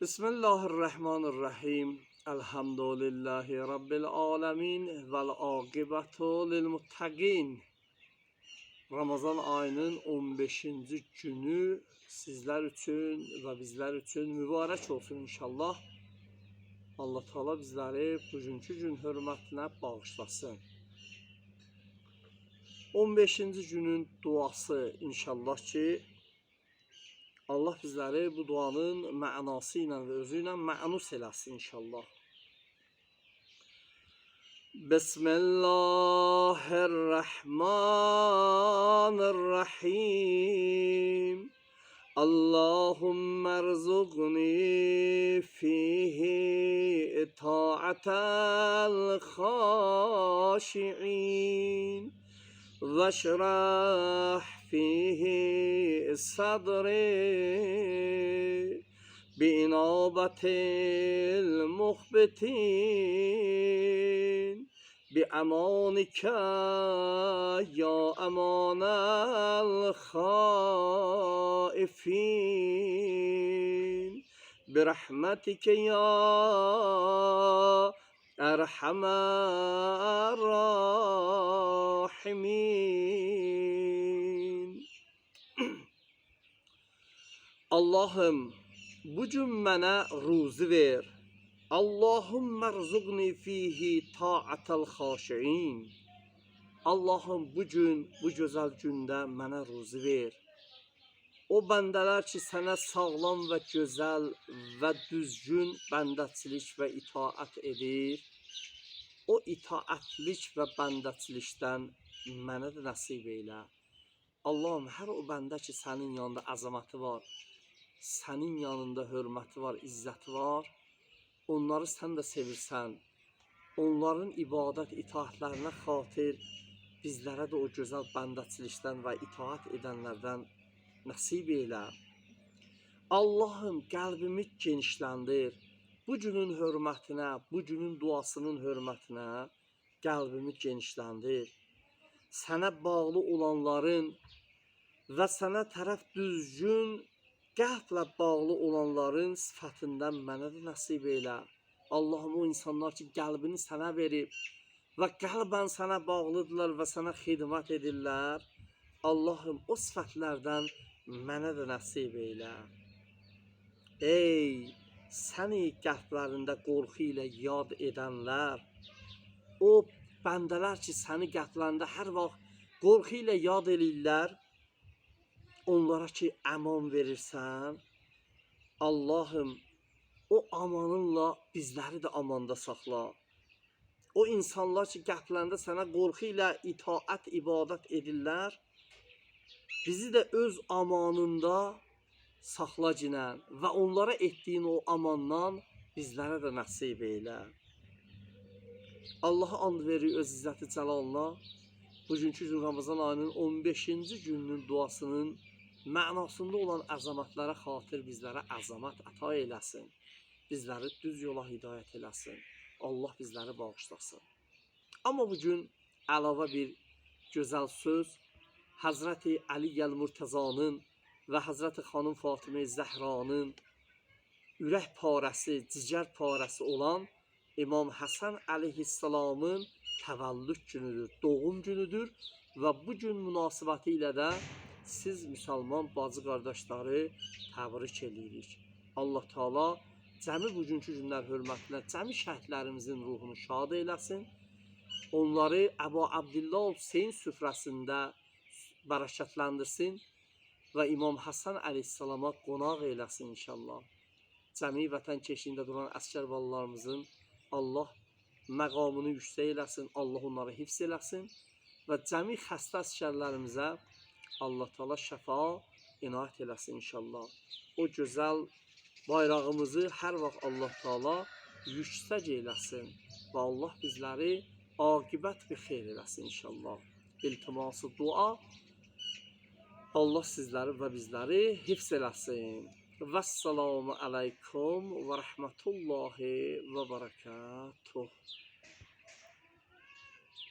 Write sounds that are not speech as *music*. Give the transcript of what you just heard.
Bismillahirrahmanirrahim. Elhamdülillahi Rabbil alemin. Vel akibetu lil muttaqin. Ramazan ayının 15. günü sizler için ve bizler için mübarek olsun inşallah. Allah Teala bizleri bugünkü gün hürmetine bağışlasın. 15. günün duası inşallah ki Allah bizləri bu duanın mənası ilə və özü ilə mənus eləsin inşallah. Bismillahirrahmanirrahim. اللهم ارزقني فيه طاعة الخاشعين واشرح فيه صدري بإنابة المخبتين. بأمانك يا أمان الخائفين. برحمتك يا أرحم الراحمين *clears throat* Allah'ım bugün mənə ruzi ver. Allahümme rzuqni fihi ta'atal xaşiin. Allah'ım bugün bu gözəl gündə mənə ruzi ver. O bəndələr ki sənə sağlam və gözəl və düzgün bəndəçilik və itaat edir. O itaatlik və bəndəçilikdən mənə də nəsib eylə. Allah'ım hər o bəndə ki sənin yanında əzəməti var, sənin yanında hörməti var, izzəti var. Onları sən də sevirsən. Onların ibadət itaatlərinə xatir bizlərə də o gözəl bəndəçilikdən və itaat edənlərdən nəsib eylə. Allah'ım qəlbimi genişləndir. Bu günün hörmətinə, bu günün duasının hörmətinə qəlbimi genişləndir. Sənə bağlı olanların və sənə tərəf düzgün qəlblə bağlı olanların sifətindən mənə də nəsib eylə. Allahım o insanlar ki qəlbini sənə verib və qəlbən sənə bağlıdırlar və sənə xidmət edirlər. Allahım o sifətlərdən mənə də nəsib eylə. Ey səni qəlblərində qorxu ilə yad edənlər, o bəndələr ki səni qəlblərində hər vaxt qorxu ilə yad eləyirlər, onlara ki əman verirsən, Allahım o amanınla bizləri də amanda saxla. O insanlar ki qəlblərində sənə qorxu ilə itaat, ibadət edirlər, bizi də öz amanında saxla cinən və onlara etdiyin o amandan bizlərə də nəsib eylə. Allaha and verir öz izzəti cəlalına. Bugünkü gün Ramazan ayının 15-ci gününün duasının mənasında olan əzəmətlərə xatir bizlərə əzəmət əta eləsin. Bizləri düz yola hidayət eləsin. Allah bizləri bağışlasın. Amma bugün əlavə bir gözəl söz Hazreti Ali Gəl-Murtəzanın və Hazreti Xanım Fatimə Zəhranın ürək parəsi, cigər parəsi olan İmam Həsən əleyhissalamın təvəllüd günüdür, doğum günüdür və bu gün münasibəti ilə siz müsəlman bacı qardaşları təbrik eləyirik. Allah Taala cəmi bugünkü günlər hörmətinə cəmi şəhidlərimizin ruhunu şad eyləsin. Onları Əbu Abdullah Hüseyn süfrəsində bərəkətləndirsin və İmam Həsən əleyhissalama qonaq eyləsin inşallah. Cəmi vətən keşiyində duran əskər balalarımızın Allah məqamını yüksək eləsin, Allah onları hifz eləsin və cəmi xəstə əskərlərimizə Allah Taala şəfa inayət eləsin inşallah. O gözəl bayrağımızı hər vaxt Allah Taala yüksək eləsin və Allah bizləri aqibət bir xeyir eləsin inşallah. İltiması dua Allah sizləri və bizləri hifz eləsin. Vəssalamu aleykum və rəhmətullahi və bərəkatuh.